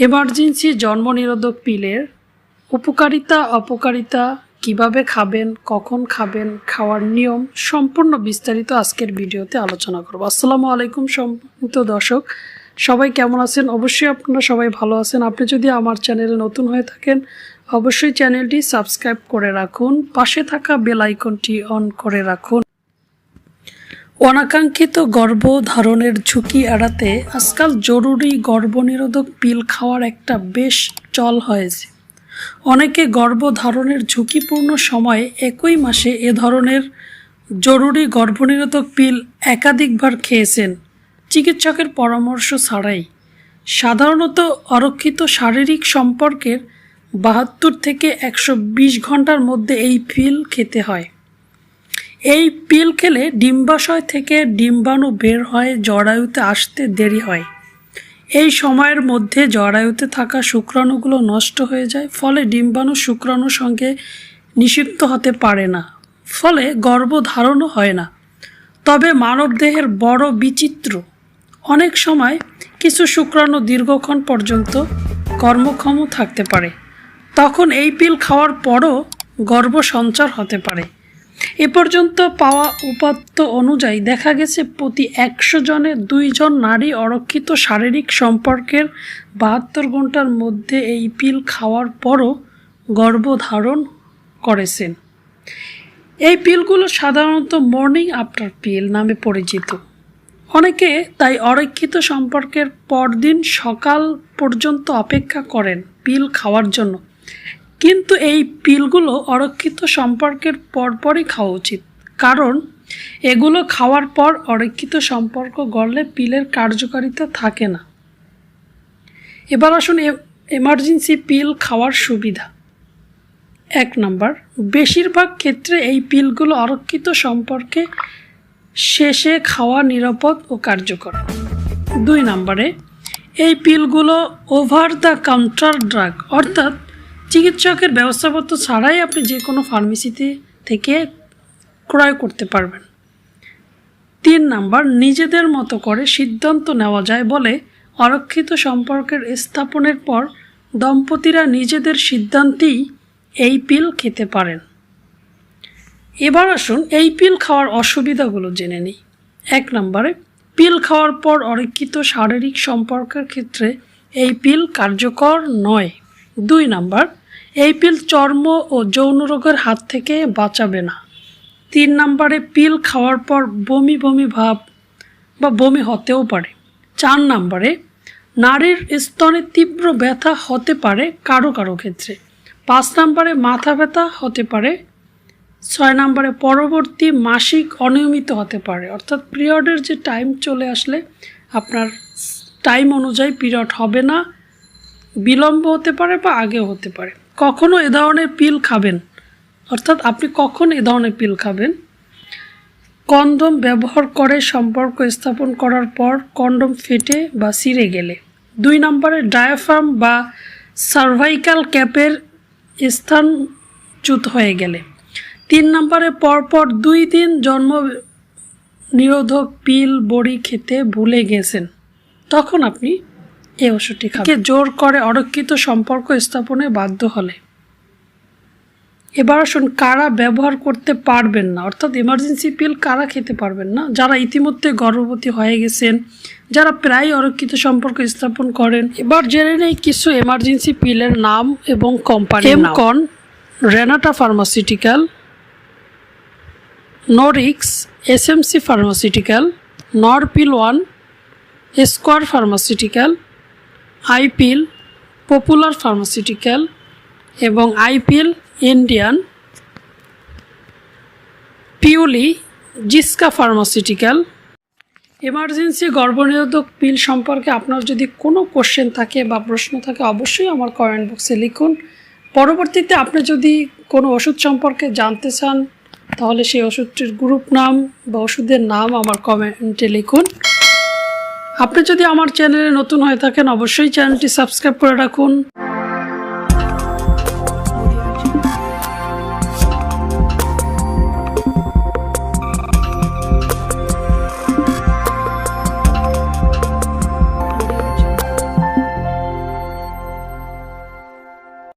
Emergency জন্ম নিরোধক পিলের উপকারিতা, অপকারিতা, কীভাবে খাবেন, কখন খাবেন, খাওয়ার নিয়ম সম্পূর্ণ বিস্তারিত আজকের ভিডিওতে আলোচনা করব। আসসালামু আলাইকুম সম্মানিত দর্শক, সবাই কেমন আছেন? অবশ্যই আপনারা সবাই ভালো আছেন। আপনি যদি আমার চ্যানেলে নতুন হয়ে থাকেন, অবশ্যই চ্যানেলটি সাবস্ক্রাইব করে রাখুন, পাশে থাকা বেল আইকনটি অন করে রাখুন। অনাকাঙ্ক্ষিত গর্ভধারণের ঝুঁকি এড়াতে আজকাল জরুরি গর্ভনিরোধক পিল খাওয়ার একটা বেশ চল হয়েছে। অনেকে গর্ভধারণের ঝুঁকিপূর্ণ সময়ে একই মাসে এ ধরনের জরুরি গর্ভনিরোধক পিল একাধিকবার খেয়েছেন। চিকিৎসকের পরামর্শ ছাড়াই। সাধারণত অরক্ষিত শারীরিক সম্পর্কের বাহাত্তর থেকে একশো বিশ ঘণ্টার মধ্যে এই পিল খেতে হয়। এই পিল খেলে ডিম্বাশয় থেকে ডিম্বাণু বের হয়ে, জরায়ুতে আসতে দেরি হয়। এই সময়ের মধ্যে জরায়ুতে থাকা শুক্রাণুগুলো নষ্ট হয়ে যায়, ফলে ডিম্বাণু শুক্রাণুর সঙ্গে নিষিদ্ধ হতে পারে না, ফলে গর্ভধারণও হয় না। তবে মানবদেহের বড় বিচিত্র। অনেক সময় কিছু শুক্রাণু দীর্ঘক্ষণ পর্যন্ত কর্মক্ষম থাকতে পারে। তখন এই পিল খাওয়ার পরও গর্ভ সঞ্চার হতে পারে। এ পর্যন্ত পাওয়া উপাত্ত অনুযায়ী দেখা গেছে প্রতি একশো জনে দুইজন নারী অরক্ষিত শারীরিক সম্পর্কের বাহাত্তর ঘণ্টার মধ্যে এই পিল খাওয়ার পরও গর্ভধারণ করেছেন। এই পিলগুলো সাধারণত মর্নিং আফটার পিল নামে পরিচিত। অনেকে তাই অরক্ষিত সম্পর্কের পরদিন সকাল পর্যন্ত অপেক্ষা করেন পিল খাওয়ার জন্য। কিন্তু এই পিলগুলো অরক্ষিত সম্পর্কের পরপরই খাওয়া উচিত। কারণ, এগুলো খাওয়ার পর অরক্ষিত সম্পর্ক গড়লে পিলের কার্যকারিতা থাকে না। এবার আসুন এমার্জেন্সি পিল খাওয়ার সুবিধা। এক নম্বর, বেশিরভাগ ক্ষেত্রে এই পিলগুলো অরক্ষিত সম্পর্কে শেষে খাওয়া নিরাপদ ও কার্যকর। দুই নম্বরে, এই পিলগুলো ওভার দ্য কাউন্টার ড্রাগ অর্থাৎ চিকিৎসকের ব্যবস্থাপত্র ছাড়াই আপনি যে কোনো ফার্মেসিতে থেকে ক্রয় করতে পারবেন। তিন নাম্বার, নিজেদের মতো করে সিদ্ধান্ত নেওয়া যায় বলে অরক্ষিত সম্পর্কের স্থাপনের পর দম্পতিরা নিজেদের সিদ্ধান্তেই এই পিল খেতে পারেন। এবার আসুন এই পিল খাওয়ার অসুবিধাগুলো জেনে নিই। এক নম্বরে, পিল খাওয়ার পর অরক্ষিত শারীরিক সম্পর্কের ক্ষেত্রে এই পিল কার্যকর নয়। দুই নাম্বার এই পিল চর্ম ও যৌন রোগের হাত থেকে বাঁচাবে না। তিন নম্বরে পিল খাওয়ার পর বমি বমি ভাব বা বমি হতেও পারে। চার নম্বরে নারীর স্তনে তীব্র ব্যথা হতে পারে কারও কারও ক্ষেত্রে। পাঁচ নম্বরে মাথা ব্যথা হতে পারে। ছয় নম্বরে পরবর্তী মাসিক অনিয়মিত হতে পারে। অর্থাৎ পিরিয়ডের যে টাইম চলে আসলে আপনার টাইম অনুযায়ী পিরিয়ড হবে না। বিলম্ব হতে পারে বা আগেও হতে পারে। কখনো এ ধরনের পিল খাবেন? অর্থাৎ আপনি কখন এ ধরনের পিল খাবেন? কন্ডম ব্যবহার করে সম্পর্ক স্থাপন করার পর কন্ডম ফেটে বা ছিঁড়ে গেলে। দুই নম্বরে ডায়াফার্ম বা সার্ভাইকাল ক্যাপের স্থানচ্যুত হয়ে গেলে। তিন নম্বরে পরপর দুই দিন জন্ম নিরোধক পিল বড়ি খেতে ভুলে গেছেন। তখন আপনি এই ওষুধটি খাবে। জোর করে অরক্ষিত সম্পর্ক স্থাপনে বাধ্য হলে। এবার আসুন কারা ব্যবহার করতে পারবেন না? অর্থাৎ এমার্জেন্সি পিল কারা খেতে পারবেন না? যারা ইতিমধ্যে গর্ভবতী হয়ে গেছেন যারা প্রায় অরক্ষিত সম্পর্ক স্থাপন করেন এবার জেনে নেই কিছু এমার্জেন্সি পিলের নাম এবং company Emcon Renata pharmaceutical Norix SMC pharmaceutical Norpill one square pharmaceutical i pill popular pharmaceutical এবং আইপিএল ইন্ডিয়ান পিউলি জিসকা ফার্মাসিউটিক্যাল এমার্জেন্সি গর্ভনিরোধক পিল সম্পর্কে আপনার যদি কোনো কোশ্চেন থাকে বা প্রশ্ন থাকে, অবশ্যই আমার কমেন্ট বক্সে লিখুন। পরবর্তীতে আপনি যদি কোনো ওষুধ সম্পর্কে জানতে চান, তাহলে সেই ওষুধটির গ্রুপ নাম বা ওষুধের নাম আমার কমেন্টে লিখুন। আপনি যদি আমার চ্যানেলে নতুন হয়ে থাকেন অবশ্যই চ্যানেলটি সাবস্ক্রাইব করে রাখুন।